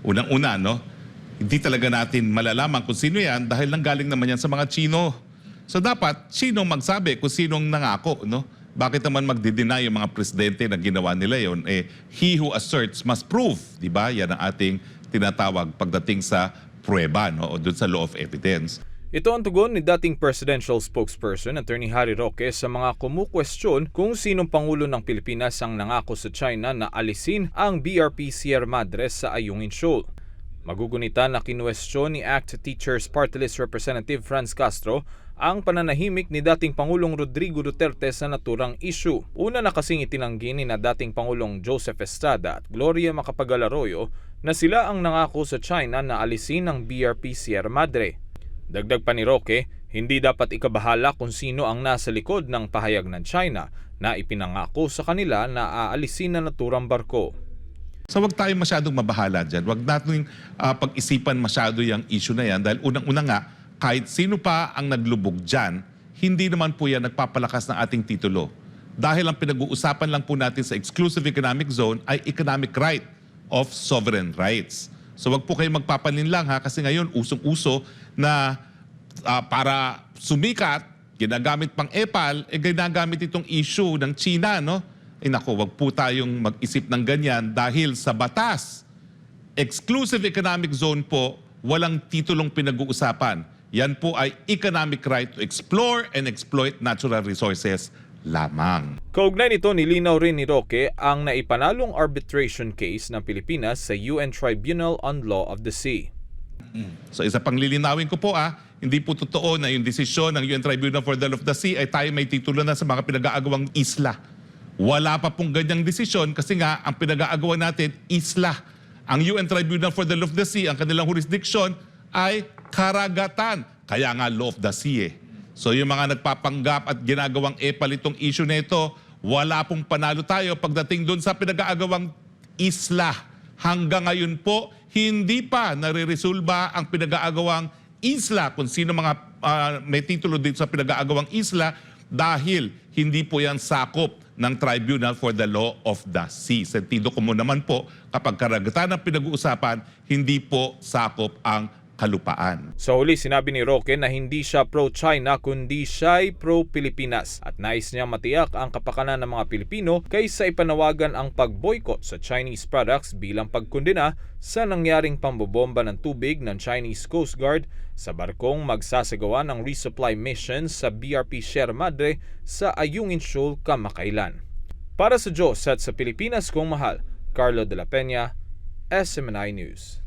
Unang-una, no? Hindi talaga natin malalaman kung sino yan dahil nanggaling naman yan sa mga Chino. So dapat, sino magsabi kung sinong nangako, no? Bakit naman magdi-deny yung mga presidente na ginawa nila yon? Eh, he who asserts must prove, di ba? Yan ang ating tinatawag pagdating sa prueba, no? O dun sa law of evidence. Ito ang tugon ni dating presidential spokesperson Attorney Harry Roque sa mga kumukwestiyon kung sinong Pangulo ng Pilipinas ang nangako sa China na alisin ang BRP Sierra Madre sa Ayungin Shoal. Magugunita na kinuwestiyon ni ACT Teachers Party List Representative Franz Castro ang pananahimik ni dating Pangulong Rodrigo Duterte sa naturang issue. Una na kasing itinanggi ni na dating Pangulong Joseph Estrada at Gloria Macapagal Arroyo na sila ang nangako sa China na alisin ang BRP Sierra Madre. Dagdag pa ni Roque, hindi dapat ikabahala kung sino ang nasa likod ng pahayag ng China na ipinangako sa kanila na aalisin na naturang barko. So wag tayo masyadong mabahala dyan. Wag natin ah, pag-isipan masyado yung issue na yan dahil unang-una nga, kahit sino pa ang naglubog dyan, hindi naman po yan nagpapalakas ng ating titulo. Dahil ang pinag-uusapan lang po natin sa exclusive economic zone ay economic right of sovereign rights. So wag po kayo magpapanin lang ha kasi ngayon usong-uso na ah, para sumikat, ginagamit pang EPAL, eh ginagamit itong issue ng China, no? Eh nako, wag po tayong mag-isip ng ganyan dahil sa batas, exclusive economic zone po, walang titulong pinag-uusapan. Yan po ay economic right to explore and exploit natural resources lamang. Kaugnay nito, nilinaw rin ni Roque ang naipanalong arbitration case ng Pilipinas sa UN Tribunal on Law of the Sea. So isa pang lilinawin ko po ah, hindi po totoo na yung desisyon ng UN Tribunal for the Law of the Sea ay tayo may titulo na sa mga pinag-aagawang isla. Wala pa pong ganyang desisyon kasi nga ang pinag-aagawan natin isla. Ang UN Tribunal for the Law of the Sea, ang kanilang jurisdiction ay karagatan. Kaya nga Law of the Sea eh. So yung mga nagpapanggap at ginagawang epal itong issue na ito, wala pong panalo tayo pagdating doon sa pinag-aagawang isla. Hanggang ngayon po, hindi pa nare-resolba ang pinag-aagawang isla kung sino mga ah, may titulo dito sa pinag-aagawang isla dahil hindi po yan sakop ng Tribunal for the Law of the Sea. Sentido ko mo naman po, kapag karagatan ang pinag-uusapan, hindi po sakop ang kalupaan. Sa huli, sinabi ni Roque na hindi siya pro-China kundi siya'y pro-Pilipinas at nais niya matiyak ang kapakanan ng mga Pilipino kaysa ipanawagan ang pag-boycott sa Chinese products bilang pagkundina sa nangyaring pambobomba ng tubig ng Chinese Coast Guard sa barkong magsasagawa ng resupply mission sa BRP Sierra Madre sa Ayungin Shoal kamakailan. Para sa Diyos at sa Pilipinas kong mahal, Carlo de la Peña, SMNI News.